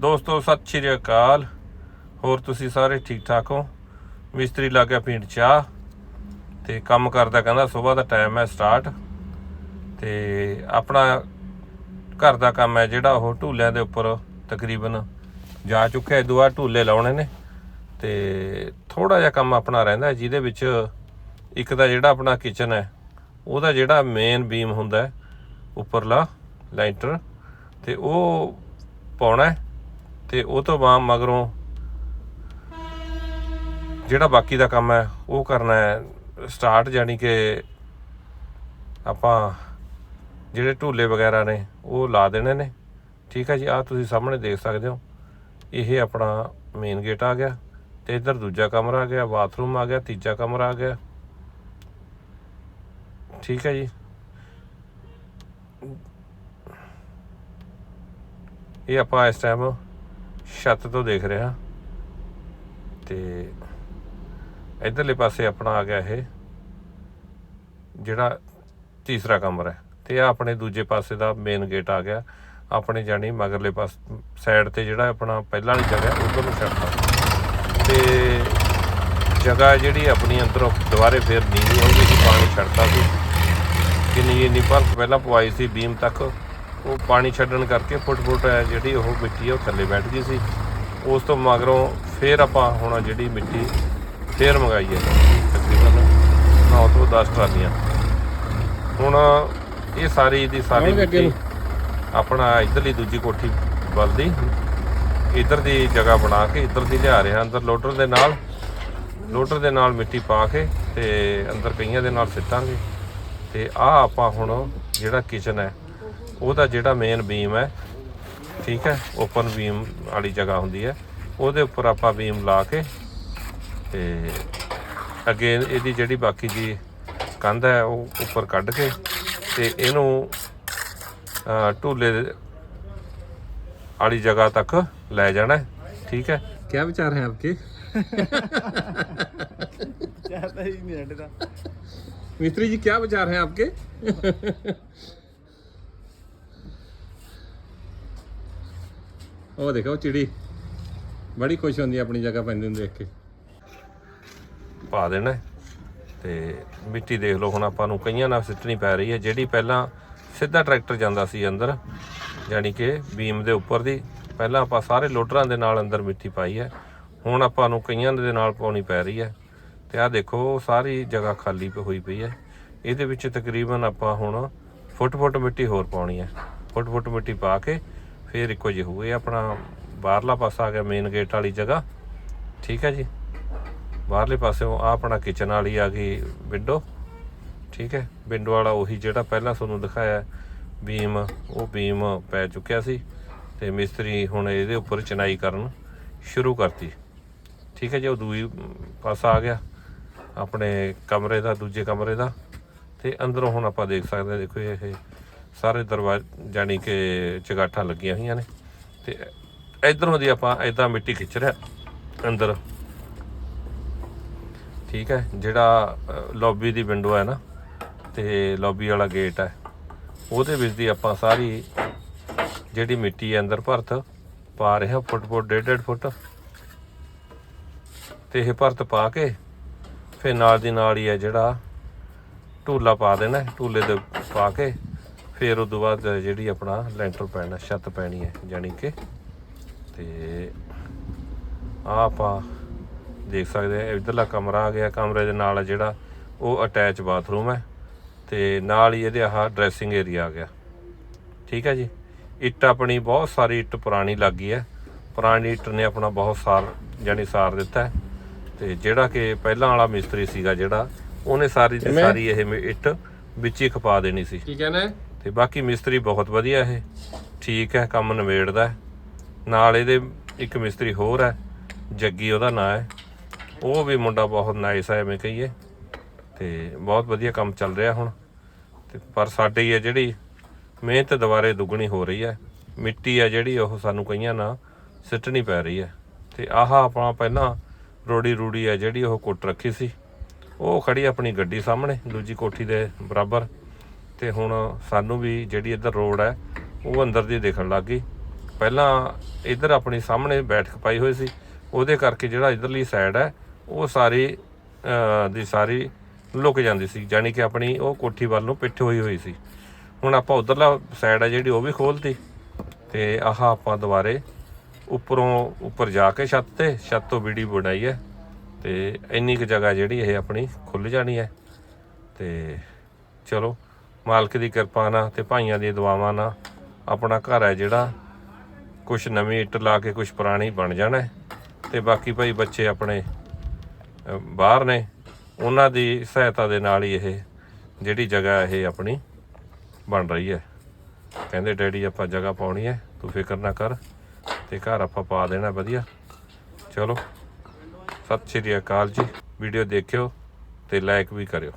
ਦੋਸਤੋ, ਸਤਿ ਸ਼੍ਰੀ ਅਕਾਲ। ਹੋਰ ਤੁਸੀਂ ਸਾਰੇ ਠੀਕ ਠਾਕ ਹੋ? ਮਿਸਤਰੀ ਲੱਗ ਗਿਆ ਪੀਣ ਚਾਹ ਤੇ ਕੰਮ ਕਰਦਾ ਕਹਿੰਦਾ ਸਵੇਰ ਦਾ ਟਾਈਮ ਹੈ ਸਟਾਰਟ ਤੇ ਆਪਣਾ ਘਰ ਦਾ ਕੰਮ ਹੈ ਜਿਹੜਾ ਉਹ ਢੂਲਿਆਂ ਦੇ ਉੱਪਰ ਤਕਰੀਬਨ ਜਾ ਚੁੱਕਿਆ ਹੈ ਦੁਆ ਢੂਲੇ ਲਾਉਣੇ ਨੇ ਤੇ ਥੋੜਾ ਜਿਹਾ ਕੰਮ ਆਪਣਾ ਰਹਿੰਦਾ ਜਿਹਦੇ ਵਿੱਚ ਇੱਕ ਤਾਂ ਜਿਹੜਾ ਆਪਣਾ ਕਿਚਨ ਹੈ, ਉਹਦਾ ਜਿਹੜਾ ਮੇਨ ਬੀਮ ਹੁੰਦਾ ਹੈ, ਉੱਪਰਲਾ ਲਾਈਟਰ ਤੇ ਉਹ ਪਾਉਣਾ ਹੈ। ਤੇ ਉਹ ਤੋਂ ਬਾਅਦ ਮਗਰੋਂ ਜਿਹੜਾ ਬਾਕੀ ਦਾ ਕੰਮ ਹੈ, ਉਹ ਕਰਨਾ ਹੈ। ਸਟਾਰਟ ਯਾਨੀ ਕਿ ਆਪਾਂ ਜਿਹੜੇ ਢੂਲੇ ਵਗੈਰਾ ਨੇ, ਉਹ ਲਾ ਦੇਣੇ ਨੇ। ਠੀਕ ਹੈ ਜੀ ਆ ਤੁਸੀਂ ਸਾਹਮਣੇ ਦੇਖ ਸਕਦੇ ਹੋ। ਇਹ ਆਪਣਾ ਮੇਨ ਗੇਟ ਆ ਗਿਆ ਤੇ ਇੱਧਰ ਦੂਜਾ ਕਮਰਾ ਆ ਗਿਆ ਬਾਥਰੂਮ ਆ ਗਿਆ, ਤੀਜਾ ਕਮਰਾ ਆ ਗਿਆ। ਠੀਕ ਹੈ ਜੀ। ਇਹ ਆਪਾਂ ਇਸ ਟਾਈਮ ਛੱਤ ਤੋਂ ਦੇਖ ਰਿਹਾ। ਹਾਂ ਤੇ ਇਧਰਲੇ ਪਾਸੇ ਆਪਣਾ ਆ ਗਿਆ ਇਹ, ਜਿਹੜਾ ਤੀਸਰਾ ਕਮਰਾ ਹੈ। ਤੇ ਆ ਆਪਣੇ ਦੂਜੇ ਪਾਸੇ ਦਾ ਮੇਨ ਗੇਟ ਆ ਗਿਆ। ਆਪਣੇ ਜਾਣੀ ਮਗਰਲੇ ਪਾਸ ਸਾਈਡ ਤੇ ਜਿਹੜਾ ਆਪਣਾ ਪਹਿਲਾਂ ਵਾਲੀ ਜਗ੍ਹਾ, ਉਧਰ ਨੂੰ ਛੱਡਤਾ। ਤੇ ਜਗ੍ਹਾ ਜਿਹੜੀ ਆਪਣੀ ਅੰਦਰੋਂ ਦੁਬਾਰੇ ਫੇਰ ਨੀਵੀਂ ਹੋ ਗਈ ਸੀ ਪਾਣੀ ਛੱਡਤਾ ਸੀ। ਕਿੰਨੀ ਇੰਨੀ ਪਰ ਪਹਿਲਾਂ ਪਵਾਈ ਸੀ ਬੀਮ ਤੱਕ। ਉਹ ਪਾਣੀ ਛੱਡਣ ਕਰਕੇ ਫੁੱਟ ਫੁੱਟ ਹੈ ਜਿਹੜੀ ਉਹ ਮਿੱਟੀ ਹੈ ਉਹ ਥੱਲੇ ਬੈਠ ਗਈ ਸੀ। ਉਸ ਤੋਂ ਮਗਰੋਂ ਫੇਰ ਆਪਾਂ ਹੁਣ ਜਿਹੜੀ ਮਿੱਟੀ ਫੇਰ ਮੰਗਾਈ ਹੈ। ਤਕਰੀਬਨ ਨੌ ਤੋਂ 10 ਟਰਾਲੀਆਂ। ਹੁਣ ਇਹ ਸਾਰੀ ਦੀ ਸਾਰੀ ਮਿੱਟੀ ਆਪਣਾ ਇਧਰਲੀ ਦੂਜੀ ਕੋਠੀ ਵੱਲਦੀ ਇਧਰ ਦੀ ਜਗ੍ਹਾ ਬਣਾ ਕੇ ਇਧਰ ਦੀ ਲਿਆ ਰਿਹਾ। ਅੰਦਰ ਲੋਡਰ ਦੇ ਨਾਲ ਲੋਡਰ ਦੇ ਨਾਲ ਮਿੱਟੀ ਪਾ ਕੇ ਤੇ ਅੰਦਰ ਕਈਆਂ ਦੇ ਨਾਲ ਸਿੱਟਾਂਗੇ। ਤੇ ਆ ਆਪਾਂ ਹੁਣ ਜਿਹੜਾ ਕਿਚਨ ਹੈ ਉਹਦਾ ਜਿਹੜਾ ਮੇਨ ਬੀਮ ਹੈ ਠੀਕ ਹੈ ਓਪਨ ਬੀਮ ਵਾਲੀ ਜਗ੍ਹਾ ਹੁੰਦੀ ਹੈ ਉਹਦੇ ਉੱਪਰ ਆਪਾਂ ਬੀਮ ਲਾ ਕੇ ਤੇ ਅੱਗੇ ਇਹਦੀ ਜਿਹੜੀ ਬਾਕੀ ਦੀ ਕੰਧ ਹੈ ਉਹ ਉੱਪਰ ਕੱਢ ਕੇ ਤੇ ਇਹਨੂੰ ਅਹ, ਢੂਲੇ ਦੇ- ਵਾਲੀ ਜਗ੍ਹਾ ਤੱਕ ਲੈ ਜਾਣਾ ਹੈ, ਠੀਕ ਹੈ क्या विचार है आपके चाहता ही नहीं हटता मिस्त्री जी क्या विचार हैं आपके ਉਹ ਦੇਖੋ ਚਿੜੀ। ਬੜੀ ਖੁਸ਼ ਹੁੰਦੀ ਆਪਣੀ ਜਗ੍ਹਾ ਪੈਂਦੀ ਨੂੰ ਦੇਖ ਕੇ। ਪਾ ਦੇਣਾ। ਹੈ। ਤੇ ਮਿੱਟੀ ਦੇਖ ਲਓ, ਹੁਣ ਆਪਾਂ ਨੂੰ ਕਈਆਂ ਨਾਲ ਸਿੱਟਣੀ ਪੈ ਰਹੀ ਹੈ। ਜਿਹੜੀ ਪਹਿਲਾਂ ਸਿੱਧਾ ਟਰੈਕਟਰ ਜਾਂਦਾ ਸੀ ਅੰਦਰ, ਯਾਨੀ ਕਿ ਬੀਮ ਦੇ ਉੱਪਰ ਦੀ, ਪਹਿਲਾਂ ਆਪਾਂ ਸਾਰੇ ਲੋਡਰਾਂ ਦੇ ਨਾਲ ਅੰਦਰ ਮਿੱਟੀ ਪਾਈ ਹੈ। ਹੁਣ ਆਪਾਂ ਨੂੰ ਕਈਆਂ ਦੇ ਨਾਲ ਪਾਉਣੀ ਪੈ ਰਹੀ ਹੈ। ਤੇ ਆਹ ਦੇਖੋ ਸਾਰੀ ਜਗ੍ਹਾ ਖਾਲੀ ਪ- ਹੋਈ ਪਈ ਹੈ। ਇਹਦੇ ਵਿੱਚ ਤਕਰੀਬਨ ਆਪਾਂ ਹੁਣ ਫੁੱਟ ਫੁੱਟ ਮਿੱਟੀ ਹੋਰ ਪਾਉਣੀ ਹੈ। ਫੁੱਟ ਫੁੱਟ ਮਿੱਟੀ ਪਾ ਕੇ ਫਿਰ ਇੱਕੋ ਜਿਹੇ ਹੋਊ। ਇਹ ਆਪਣਾ ਬਾਹਰਲਾ ਪਾਸਾ ਆ ਗਿਆ ਮੇਨ ਗੇਟ ਵਾਲੀ ਜਗ੍ਹਾ। ਠੀਕ ਹੈ ਜੀ? ਬਾਹਰਲੇ ਪਾਸਿਓਂ ਆ ਆਪਣਾ ਕਿਚਨ ਵਾਲੀ ਆ ਗਈ ਵਿੰਡੋ ਠੀਕ ਹੈ? ਵਿੰਡੋ ਵਾਲਾ ਉਹੀ ਜਿਹੜਾ ਪਹਿਲਾਂ ਤੁਹਾਨੂੰ ਦਿਖਾਇਆ ਬੀਮ ਉਹ ਬੀਮ ਪੈ ਚੁੱਕਿਆ ਸੀ ਤੇ ਮਿਸਤਰੀ ਹੁਣ ਇਹਦੇ ਉੱਪਰ ਚਨਾਈ ਕਰਨ ਸ਼ੁਰੂ ਕਰਤੀ। ਠੀਕ ਹੈ ਜੀ? ਉਹ ਦੂਈ ਪਾਸਾ ਆ ਗਿਆ ਆਪਣੇ ਕਮਰੇ ਦਾ, ਦੂਜੇ ਕਮਰੇ ਦਾ। ਤੇ ਅੰਦਰੋਂ ਹੁਣ ਆਪਾਂ ਦੇਖ ਸਕਦੇ ਹਾਂ, ਦੇਖੋ ਇਹ ਸਾਰੇ ਦਰਵਾਜ਼ੇ ਜਾਨੀ ਕਿ ਚਗਾਠਾਂ ਲੱਗੀਆਂ ਹੋਈਆਂ ਨੇ। ਤੇ ਇਧਰੋਂ ਦੀ ਆਪਾਂ ਇਦਾਂ ਮਿੱਟੀ ਖਿੱਚ ਰਿਹਾ ਅੰਦਰ। ਠੀਕ ਹੈ ਜਿਹੜਾ ਲੌਬੀ ਦੀ ਵਿੰਡੋ ਹੈ ਨਾ ਤੇ ਲੌਬੀ ਵਾਲਾ ਗੇਟ ਹੈ ਉਹਦੇ ਵਿੱਚ ਦੀ ਆਪਾਂ ਸਾਰੀ ਜਿਹੜੀ ਮਿੱਟੀ ਹੈ ਅੰਦਰ ਭਰਤ ਪਾ ਰਹੇ ਹਾਂ ਫੁੱਟ ਫੁੱਟ ਡੇਢ ਡੇਢ ਫੁੱਟ। ਤੇ ਇਹ ਭਰਤ ਪਾ ਕੇ ਫਿਰ ਨਾਲ ਦੀ ਨਾਲ ਹੀ ਹੈ ਜਿਹੜਾ ਢੂਲਾ ਪਾ ਦੇਣਾ ਹੈ, ਢੂਲੇ ਦੇ ਪਾ ਕੇ ਫਿਰ ਉਸ ਤੋਂ ਬਾਅਦ ਜਿਹੜੀ ਆਪਣਾ ਲੈਂਟਰ ਪੈਣਾ ਛੱਤ ਪੈਣੀ ਹੈ ਜਾਨੀ ਕਿ ਤੇ ਆ ਆਪਾਂ ਦੇਖ ਸਕਦੇ ਆ ਇਧਰਲਾ ਕਮਰਾ ਆ ਗਿਆ ਕਮਰੇ ਦੇ ਨਾਲ ਜਿਹੜਾ ਉਹ ਅਟੈਚ ਬਾਥਰੂਮ ਹੈ ਤੇ ਨਾਲ ਹੀ ਇਹਦੇ ਆਹ ਡਰੈਸਿੰਗ ਏਰੀਆ ਆ ਗਿਆ। ਠੀਕ ਹੈ ਜੀ? ਇੱਟ ਆਪਣੀ ਬਹੁਤ ਸਾਰੀ ਇੱਟ ਪੁਰਾਣੀ ਲੱਗੀ ਹੈ। ਪੁਰਾਣੀ ਇੱਟ ਨੇ ਆਪਣਾ ਬਹੁਤ ਸਾਰ ਜਾਨੀ ਸਾਰ ਦਿੱਤਾ ਹੈ। ਤੇ ਜਿਹੜਾ ਕਿ ਪਹਿਲਾਂ ਵਾਲਾ ਮਿਸਤਰੀ ਸੀਗਾ ਜਿਹੜਾ ਉਹਨੇ ਸਾਰੀ ਦੀ? ਸਾਰੀ ਇਹ ਇੱਟ ਵਿੱਚ ਹੀ ਖਪਾ ਦੇਣੀ ਸੀ। ਕੀ ਕਹਿਣਾ ਹੈ ਤੇ ਬਾਕੀ ਮਿਸਤਰੀ ਬਹੁਤ ਵਧੀਆ ਇਹ। ਠੀਕ ਹੈ, ਕੰਮ ਨਿਬੇੜਦਾ ਨਾਲ ਇਹਦੇ ਇੱਕ ਮਿਸਤਰੀ ਹੋਰ ਹੈ, ਜੱਗੀ ਉਹਦਾ ਨਾਂ ਹੈ। ਉਹ ਵੀ ਮੁੰਡਾ ਬਹੁਤ ਨਾਈਸ ਹੈ, ਐਵੇਂ ਕਹੀਏ। ਤੇ ਬਹੁਤ ਵਧੀਆ ਕੰਮ ਚੱਲ ਰਿਹਾ ਹੁਣ। ਤੇ ਪਰ ਸਾਡੇ ਹੀ ਹੈ ਜਿਹੜੀ ਮਿਹਨਤ ਦੁਬਾਰੇ ਦੁੱਗਣੀ ਹੋ ਰਹੀ ਹੈ। ਮਿੱਟੀ ਹੈ ਜਿਹੜੀ ਉਹ ਸਾਨੂੰ ਕਈਆਂ ਨਾਲ ਸਿੱਟਣੀ ਪੈ ਰਹੀ ਹੈ। ਤੇ ਆਹ ਆਪਣਾ ਪਹਿਲਾਂ ਰੋੜੀ ਰੂੜੀ ਹੈ ਜਿਹੜੀ ਉਹ ਕੁੱਟ ਰੱਖੀ ਸੀ। ਉਹ ਖੜੀ ਆਪਣੀ ਗੱਡੀ ਸਾਹਮਣੇ, ਦੂਜੀ ਕੋਠੀ ਦੇ ਬਰਾਬਰ। ਤੇ ਹੁਣ ਸਾਨੂੰ ਵੀ ਜਿਹੜੀ ਇੱਧਰ ਰੋਡ ਹੈ, ਉਹ ਅੰਦਰ ਦੀ ਦੇਖਣ ਲੱਗ ਗਈ। ਪਹਿਲਾਂ ਇੱਧਰ ਆਪਣੀ ਸਾਹਮਣੇ ਬੈਠਕ ਪਾਈ ਹੋਈ ਸੀ। ਉਹਦੇ ਕਰਕੇ ਜਿਹੜਾ ਇਧਰਲੀ ਸਾਈਡ ਹੈ, ਉਹ ਸਾਰੀ ਦੀ ਸਾਰੀ ਲੁਕ ਜਾਂਦੀ ਸੀ। ਯਾਨੀ ਕਿ ਆਪਣੀ ਉਹ ਕੋਠੀ ਵੱਲ ਨੂੰ ਪਿੱਠ ਹੋਈ ਹੋਈ ਸੀ। ਹੁਣ ਆਪਾਂ ਉਧਰਲਾ ਸਾਈਡ ਹੈ ਜਿਹੜੀ, ਉਹ ਵੀ ਖੋਲਤੀ। ਤੇ ਆਹ ਆਪਾਂ ਦੁਬਾਰੇ ਉੱਪਰੋਂ ਉੱਪਰ ਜਾ ਕੇ ਛੱਤ ਤੇ, ਛੱਤ ਤੋਂ ਵੀਡੀ ਬਣਾਈ ਹੈ। ਤੇ ਇੰਨੀ ਕੁ ਜਗ੍ਹਾ ਜਿਹੜੀ ਇਹ ਆਪਣੀ ਖੁੱਲ ਜਾਣੀ ਹੈ। ਤੇ ਚਲੋ ਮਾਲਕ ਦੀ ਕਿਰਪਾ ਨਾਲ ਤੇ ਭਾਈਆਂ ਦੀ ਦੁਆਵਾਂ ਨਾਲ ਆਪਣਾ ਘਰ ਹੈ ਜਿਹੜਾ। ਕੁਝ ਨਵੀਂ ਇੱਟ ਲਾ ਕੇ ਕੁਝ ਪੁਰਾਣੀ ਬਣ ਜਾਣਾ ਹੈ ਤੇ ਬਾਕੀ ਭਾਈ ਬੱਚੇ ਆਪਣੇ ਬਾਹਰ ਨੇ। ਉਹਨਾਂ ਦੀ ਸਹਾਇਤਾ ਦੇ ਨਾਲ ਹੀ ਇਹ ਜਿਹੜੀ ਜਗ੍ਹਾ ਇਹ ਆਪਣੀ ਬਣ ਰਹੀ ਹੈ। ਕਹਿੰਦੇ, ਡੈਡੀ, ਆਪਾਂ ਜਗ੍ਹਾ ਪਾਉਣੀ ਹੈ, ਤੂੰ ਫਿਕਰ ਨਾ ਕਰ ਤੇ ਘਰ ਆਪਾਂ ਪਾ ਦੇਣਾ ਵਧੀਆ। ਚਲੋ, ਸਤਿ ਸ਼੍ਰੀ ਅਕਾਲ ਜੀ। ਵੀਡੀਓ ਦੇਖਿਓ ਤੇ ਲਾਈਕ ਵੀ ਕਰਿਓ।